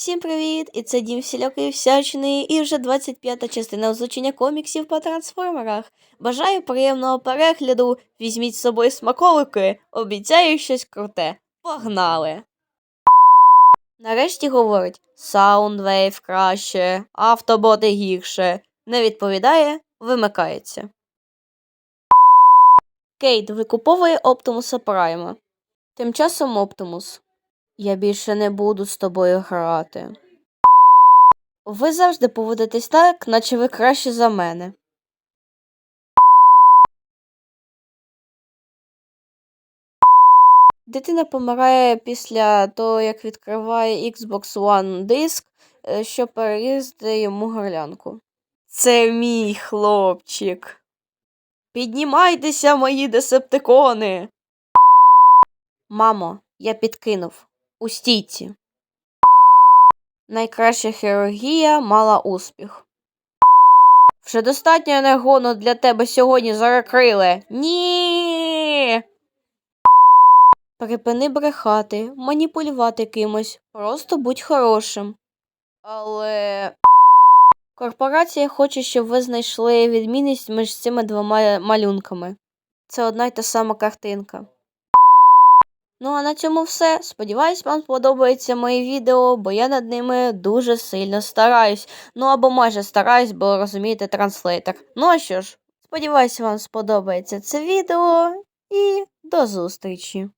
Всім привіт! І це Дім всілякої всячини, і вже 25-та частина озвучення коміксів по трансформерах. Бажаю приємного перегляду. Візьміть з собою смаколики. Обіцяю щось круте. Погнали! Нарешті говорить Soundwave краще, автоботи гірше. Не відповідає, вимикається. Кейт викуповує Оптимуса Прайма. Тим часом Оптимус. Я більше не буду з тобою грати. Ви завжди поводитесь так, наче ви краще за мене. Дитина помирає після того, як відкриває Xbox One диск, е, щоб перерізати йому горлянку. Це мій хлопчик. Піднімайтеся, мої десептикони. Мамо, я підкинув. У стійці. Найкраща хірургія мала успіх. Вже достатньо енергону для тебе сьогодні зарекрили. Ні. Припини брехати, маніпулювати кимось. Просто будь хорошим. Але. Корпорація хоче, щоб ви знайшли відмінність між цими двома малюнками. Це одна й та сама картинка. Ну а на цьому все. Сподіваюсь, вам сподобається моє відео, бо я над ними дуже сильно стараюсь. Ну або майже стараюсь, бо розумієте, транслейтер. Ну а що ж, сподіваюсь, вам сподобається це відео і до зустрічі!